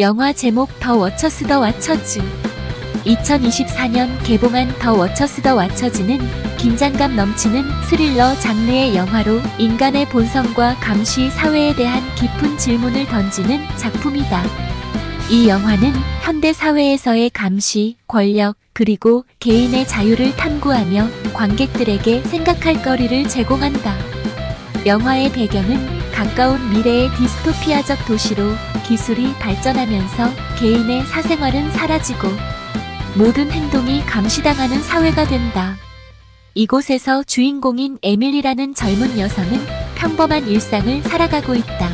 영화 제목 더 워처스 더 와처즈 2024년 개봉한 더 워처스 더 와처즈는 긴장감 넘치는 스릴러 장르의 영화로 인간의 본성과 감시 사회에 대한 깊은 질문을 던지는 작품이다. 이 영화는 현대 사회에서의 감시, 권력, 그리고 개인의 자유를 탐구하며 관객들에게 생각할 거리를 제공한다. 영화의 배경은 가까운 미래의 디스토피아적 도시로 기술이 발전하면서 개인의 사생활은 사라지고 모든 행동이 감시당하는 사회가 된다. 이곳에서 주인공인 에밀리라는 젊은 여성은 평범한 일상을 살아가고 있다.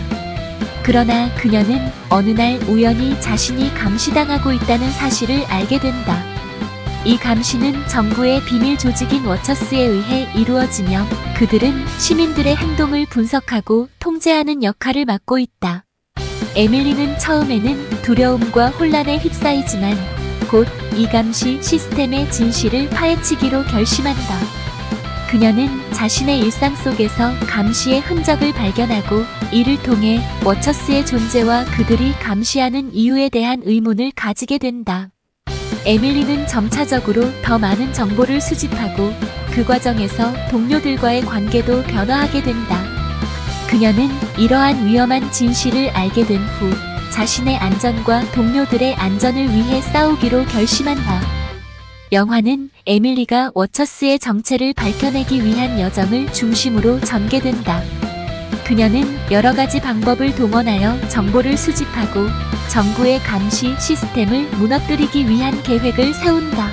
그러나 그녀는 어느 날 우연히 자신이 감시당하고 있다는 사실을 알게 된다. 이 감시는 정부의 비밀 조직인 워처스에 의해 이루어지며 그들은 시민들의 행동을 분석하고 통제하는 역할을 맡고 있다. 에밀리는 처음에는 두려움과 혼란에 휩싸이지만 곧 이 감시 시스템의 진실을 파헤치기로 결심한다. 그녀는 자신의 일상 속에서 감시의 흔적을 발견하고 이를 통해 워처스의 존재와 그들이 감시하는 이유에 대한 의문을 가지게 된다. 에밀리는 점차적으로 더 많은 정보를 수집하고 그 과정에서 동료들과의 관계도 변화하게 된다. 그녀는 이러한 위험한 진실을 알게 된 후 자신의 안전과 동료들의 안전을 위해 싸우기로 결심한다. 영화는 에밀리가 워처스의 정체를 밝혀내기 위한 여정을 중심으로 전개된다. 그녀는 여러 가지 방법을 동원하여 정보를 수집하고 정부의 감시 시스템을 무너뜨리기 위한 계획을 세운다.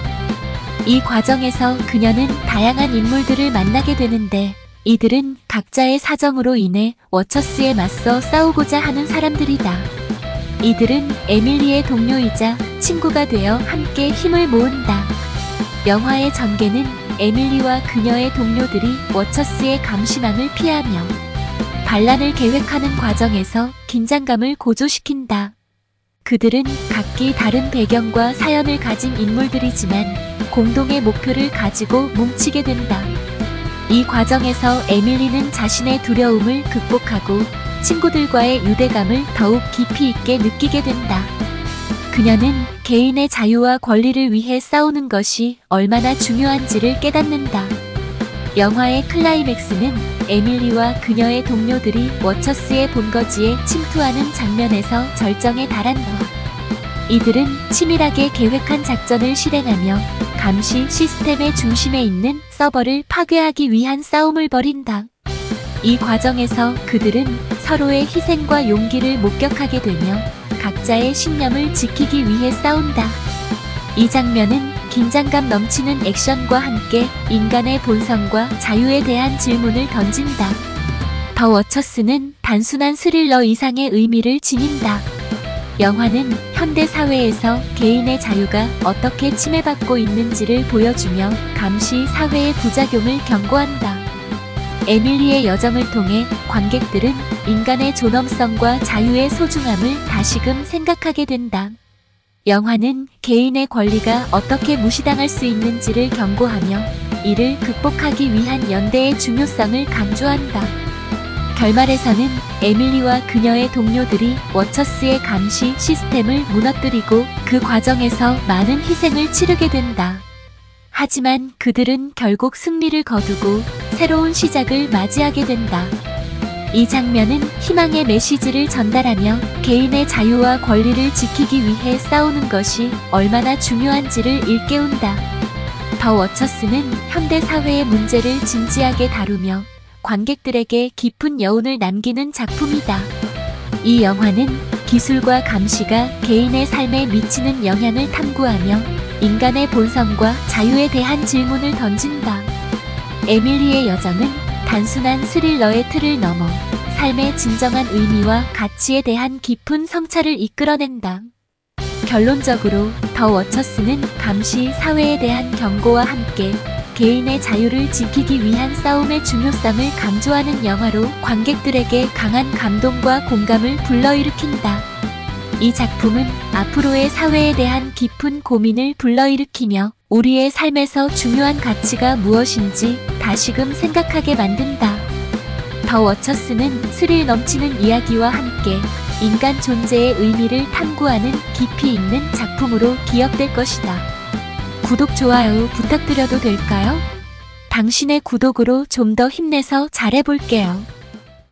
이 과정에서 그녀는 다양한 인물들을 만나게 되는데 이들은 각자의 사정으로 인해 워처스에 맞서 싸우고자 하는 사람들이다. 이들은 에밀리의 동료이자 친구가 되어 함께 힘을 모은다. 영화의 전개는 에밀리와 그녀의 동료들이 워처스의 감시망을 피하며 반란을 계획하는 과정에서 긴장감을 고조시킨다. 그들은 각기 다른 배경과 사연을 가진 인물들이지만 공동의 목표를 가지고 뭉치게 된다. 이 과정에서 에밀리는 자신의 두려움을 극복하고 친구들과의 유대감을 더욱 깊이 있게 느끼게 된다. 그녀는 개인의 자유와 권리를 위해 싸우는 것이 얼마나 중요한지를 깨닫는다. 영화의 클라이맥스는 에밀리와 그녀의 동료들이 워처스의 본거지에 침투하는 장면에서 절정에 달한다. 이들은 치밀하게 계획한 작전을 실행하며 감시 시스템의 중심에 있는 서버를 파괴하기 위한 싸움을 벌인다. 이 과정에서 그들은 서로의 희생과 용기를 목격하게 되며 각자의 신념을 지키기 위해 싸운다. 이 장면은 긴장감 넘치는 액션과 함께 인간의 본성과 자유에 대한 질문을 던진다. 더 워처스는 단순한 스릴러 이상의 의미를 지닌다. 영화는 현대 사회에서 개인의 자유가 어떻게 침해받고 있는지를 보여주며 감시 사회의 부작용을 경고한다. 에밀리의 여정을 통해 관객들은 인간의 존엄성과 자유의 소중함을 다시금 생각하게 된다. 영화는 개인의 권리가 어떻게 무시당할 수 있는지를 경고하며 이를 극복하기 위한 연대의 중요성을 강조한다. 결말에서는 에밀리와 그녀의 동료들이 워처스의 감시 시스템을 무너뜨리고 그 과정에서 많은 희생을 치르게 된다. 하지만 그들은 결국 승리를 거두고 새로운 시작을 맞이하게 된다. 이 장면은 희망의 메시지를 전달하며 개인의 자유와 권리를 지키기 위해 싸우는 것이 얼마나 중요한지를 일깨운다. 더 워처스는 현대 사회의 문제를 진지하게 다루며 관객들에게 깊은 여운을 남기는 작품이다. 이 영화는 기술과 감시가 개인의 삶에 미치는 영향을 탐구하며 인간의 본성과 자유에 대한 질문을 던진다. 에밀리의 여정은 단순한 스릴러의 틀을 넘어 삶의 진정한 의미와 가치에 대한 깊은 성찰을 이끌어낸다. 결론적으로 더 워처스는 감시 사회에 대한 경고와 함께 개인의 자유를 지키기 위한 싸움의 중요성을 강조하는 영화로 관객들에게 강한 감동과 공감을 불러일으킨다. 이 작품은 앞으로의 사회에 대한 깊은 고민을 불러일으키며 우리의 삶에서 중요한 가치가 무엇인지 다시금 생각하게 만든다. 더 워처스는 스릴 넘치는 이야기와 함께 인간 존재의 의미를 탐구하는 깊이 있는 작품으로 기억될 것이다. 구독, 좋아요 부탁드려도 될까요? 당신의 구독으로 좀 더 힘내서 잘해볼게요.